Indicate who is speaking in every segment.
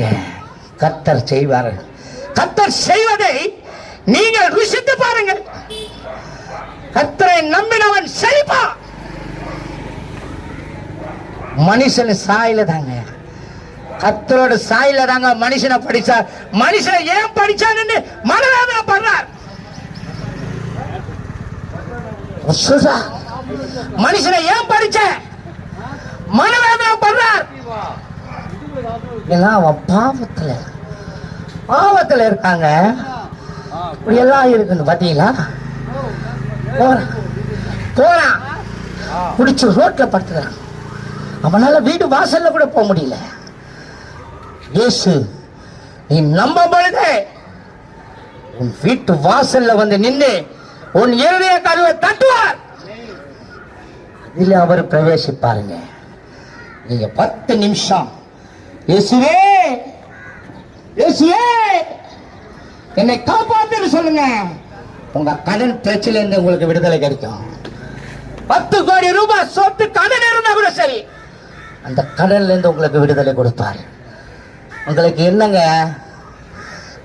Speaker 1: நம்புங்க கத்தர் செய்வார். கத்தர் செய்வதை நீங்கள் ருசித்து பாருங்கள். கத்தரை நம்பினவன் செழிப்பா. மனுஷன் சாயில தாங்க. கத்தரோட சாயில தாங்க மனுஷனை படிச்சா மனுஷனை ஏன் படிச்சான்னு மனவேதனை படுறார். மனுஷனை ஏன் படிச்ச மனவேதனை படுறார். எல்லாம் அவன் பாவத்தில். பாவத்தில் இருக்காங்க. இப்படி எல்லாம் இருக்குன்னு பார்த்தீங்களா? போறான். போறான். குடிச்சு ரோட்டில் படுத்துக்கிறான். அவனால வீடு வாசல்ல கூட போக முடியல. இயேசு நீ நம்ப பொழுது உன் வீட்டு வாசல்ல வந்து நின்று உன் இருதய கதவை தட்டுவார். அதில் அவர் பிரவேசிப்பாருங்க. நீங்க பத்து நிமிஷம் இயேசுவே! இயேசுவே! என்னை காப்பாத்துன்னு சொல்லுங்க. உங்க கடன் பிரச்சனை இருந்து உங்களுக்கு விடுதலை கிடைக்கும். பத்து கோடி ரூபாய் சொத்து கடன் இருந்தா கூட சரி. அந்த கடல்ல இருந்து உங்களுக்கு விடுதலை கொடுப்பார். உங்களுக்கு என்னங்க?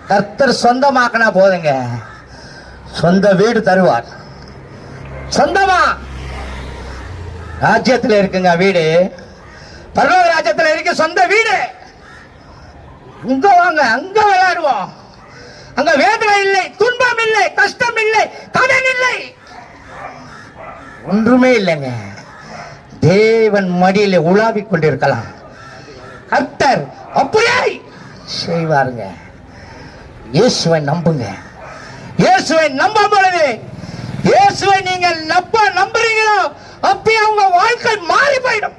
Speaker 1: கர்த்தர் சொந்தமாக்கினா போதுங்க. சொந்த வீடு தருவார். சொந்தமா? ராஜ்யத்தில் இருக்குங்க வீடு. பரலோக ராஜ்யத்தில் இருக்க சொந்த வீடு. உங்க வாங்க அங்க விளையாடுவோம். அங்க வேதனை இல்லை துன்பம் இல்லை கஷ்டம் இல்லை கடன் இல்லை. ஒன்றுமே இல்லைங்க. தேவன் மடியில உலாவிக் கொண்டிருக்கலாம். கர்த்தர் அப்படியே செய்வாருங்க. இயேசுவை நம்புங்க. இயேசுவை நம்ப பொழுது இயேசுவை நீங்கள் நம்ப நம்புறீங்களோ அப்பயே உங்க வாழ்க்கை மாறி போயிடும்.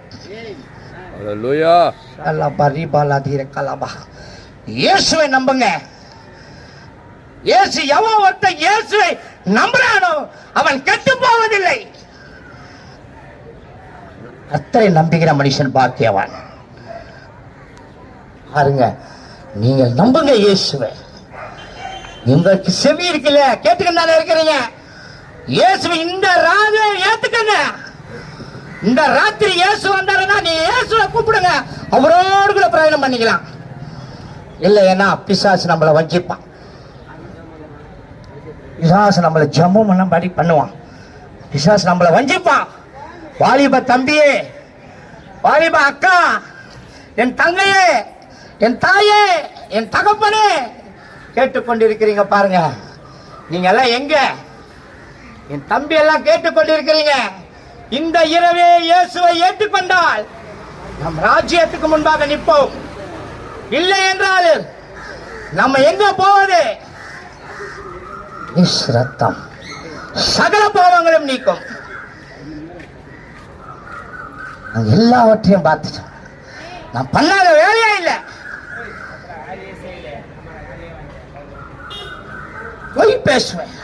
Speaker 2: Hallelujah.
Speaker 1: கலாபா ரீபாலா தீர கலாபா இயேசுவை நம்புங்க இயேசு எவன் ஒருத்தன் இயேசுவை நம்புறானோ அவன் கெட்டு போவதில்லை கத்தரை நம்புகிற மனுஷன் பாக்கியவான் பாருங்க நீங்கள் நம்புங்க இயேசுவை உங்களுக்கு செவி இருக்குல்ல கேட்டுக்கிட்டு தானே இருக்கிறீங்க இயேசுவை இந்த ராஜ ஏத்துக்கங்க இந்த ராத்திரி இயேசு வந்தாருன்னா நீ இயேசுவை கூப்பிடுங்க. அவரோடு கூட பிரயாணம் பண்ணிக்கலாம். இல்லை ஏன்னா பிசாசு நம்மளை வஞ்சிப்பான். பிசாசு நம்மளை ஜம்மு பண்ண படி பண்ணுவான். பிசாசு நம்மளை வஞ்சிப்பான். வாலிப தம்பியே வாலிப அக்கா என் தங்கையே என் தாயே என் தகப்பனே கேட்டுக்கொண்டிருக்கிறீங்க பாருங்க. நீங்க எல்லாம் எங்க? என் தம்பி எல்லாம் கேட்டுக்கொண்டிருக்கிறீங்க. இந்த இரவே இயேசுவை ஏற்றுக்கொண்டால் நம் ராஜ்யத்துக்கு முன்பாக நிற்போம். இல்லை என்றால் நம்ம எங்க போவது? ரத்தம். சகல பாவங்களும் நீக்கும். எல்லாவற்றையும் பார்த்துட்டேன். நான் பண்ணாத வேலையே இல்லை. பொய் பேசுவேன்.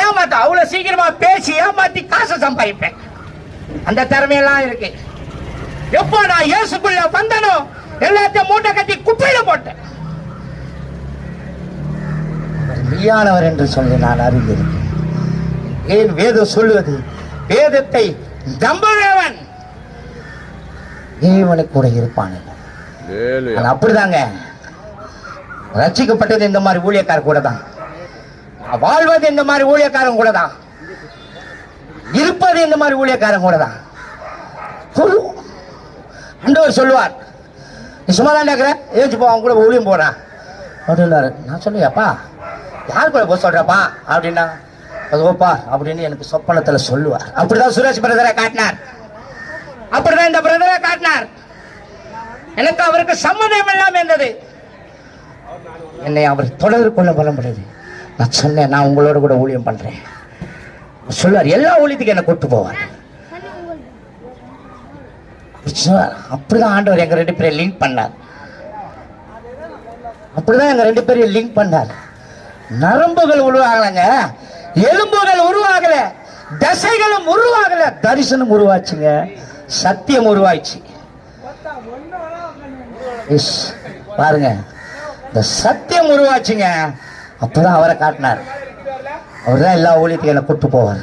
Speaker 1: ஏமாத்த அவ்வளவு சீக்கிரமா பேசி ஏமாத்தி காசை சம்பாதிப்பேன். அந்த திறமையெல்லாம் இருக்கு. எப்போ நான் இயேசுக்குள்ள வந்தனோ எல்லாத்தையும் மூட்டை கட்டி குப்பையில போட்டேன். மெய்யானவர் என்று சொல்லி நான் அறிந்திருக்கேன் ஏன் வேதம் சொல்லுவது? வேதத்தை நம்புகிறவன் தேவனை கூட இருப்பான் அப்படிதாங்க. ரட்சிக்கப்பட்டது இந்த மாதிரி ஊழியக்காரர் கூட தான். வாழ்வது இந்த மாதிரி ஊழியக்காரன் கூட தான் இருப்பது இந்த மாதிரி ஊழியக்காரன் கூட தான் சொல்லுவோம் சொல்லுவார். நீ சும்மா தான் இருக்கிற ஏச்சு போ அவன் கூட ஊழியம் போறான். அப்படின்னாரு நான் சொல்லுவேன்ப்பா யார் கூட போக சொல்றப்பா? அப்படின்னா அதுவோப்பா அப்படின்னு எனக்கு சொப்பனத்தில் சொல்லுவார். அப்படிதான் சுரேஷ் பிரதரை காட்டினார். அப்படிதான் இந்த பிரதரை காட்டினார். எனக்கு அவருக்கு சம்மதம் எல்லாம் இருந்தது. என்னை அவர் தொடர்பு கொள்ள முடியாது நான் சொன்னேன் நான் உங்களோட கூட ஊழியம் பண்றேன். சொல்லுவார் எல்லா ஊழியத்துக்கும் என்னை கூப்பிட்டு போவார். அப்படிதான் ஆண்டவர் எங்க ரெண்டு பேரையும் லிங்க் பண்ணார். அப்படிதான் எங்க ரெண்டு பேரையும் லிங்க் பண்ணார். நரம்புகள் உருவாகலைங்க எலும்புகள் உருவாகல தசைகளும் உருவாகல தரிசனம் உருவாச்சுங்க சத்தியம் உருவாச்சு இஸ், பாருங்க இந்த சத்தியம் உருவாச்சுங்க அப்போதான் அவரை காட்டினார். அவர் தான் எல்லா ஊழியத்தையும் என்னை கூட்டு போவார்.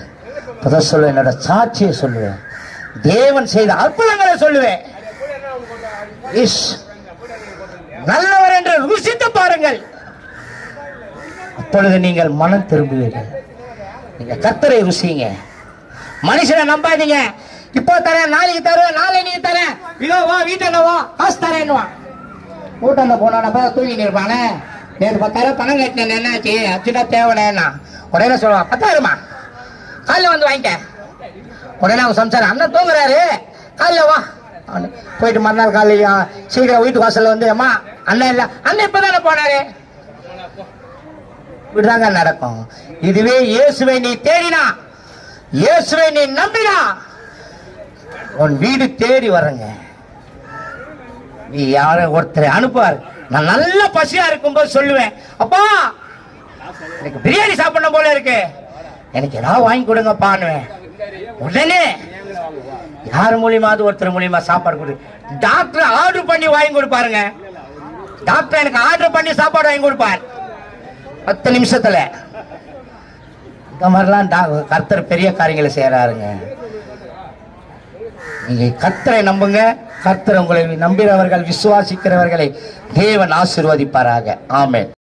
Speaker 1: அப்பதான் சொல்லுவேன் என்னோட சாட்சியை சொல்லுவேன். தேவன் செய்த அற்புதங்களை சொல்லுவேன். இஸ் பாருங்கள். அப்பொழுது நீங்கள் மனம் திரும்புவீர்கள். நீங்க கத்தரை ருசிங்க. மனுஷனை நம்பாதீங்க. இப்போ தரேன் நாளைக்கு தருவேன் நாளைக்கு தரேன். இதோ வா வீட்டில் வா காசு தரேன்னுவா கூட்டம் போனா நம்ம தூங்கி நிற்பானே நேற்று பத்தாயிரம் பணம் கட்டினேன் என்னாச்சு? அர்ஜுனா தேவைன்னா உடனே சொல்லுவான் பத்தாயிரமா? காலைல வந்து வாங்கிக்க உடனே அவன் சம்சாரம் அண்ணன் தூங்குறாரு. காலைல வா. போயிட்டு மறுநாள் காலையில சீக்கிரம் வீட்டு வாசல்ல வந்து அம்மா அண்ணன் இல்லை. அண்ணன் இப்பதானே போனாரு. இப்படிதாங்க நடக்கும். இதுவே இயேசுவை நீ தேடினா இயேசுவை நீ நம்பினா உன் வீடு தேடி வரங்க. நீ யார ஒருத்தரை அனுப்புவார். நான் நல்ல பசியா இருக்கும்போது சொல்லுவேன். அப்பா எனக்கு பிரியாணி சாப்பிடணும் போல இருக்கு. எனக்கு ஏதாவது வாங்கி கொடுங்கப்பான்னுவேன் உடனே யார் மூலியமாவது ஒருத்தர் மூலியமா சாப்பாடு கொடு. டாக்டர் ஆர்டர் பண்ணி வாங்கி கொடுப்பாருங்க. டாக்டர் எனக்கு ஆர்டர் பண்ணி சாப்பாடு வாங்கி கொடுப்பார். பத்து நிமிஷத்துல. இந்த மாதிரிலாம் கர்த்தர் பெரிய காரியங்களை செய்யறாருங்க நீங்க கர்த்தரை நம்புங்க. கர்த்தர் உங்களை நம்புகிறவர்கள் விசுவாசிக்கிறவர்களை தேவன் ஆசிர்வதிப்பாராக ஆமேன்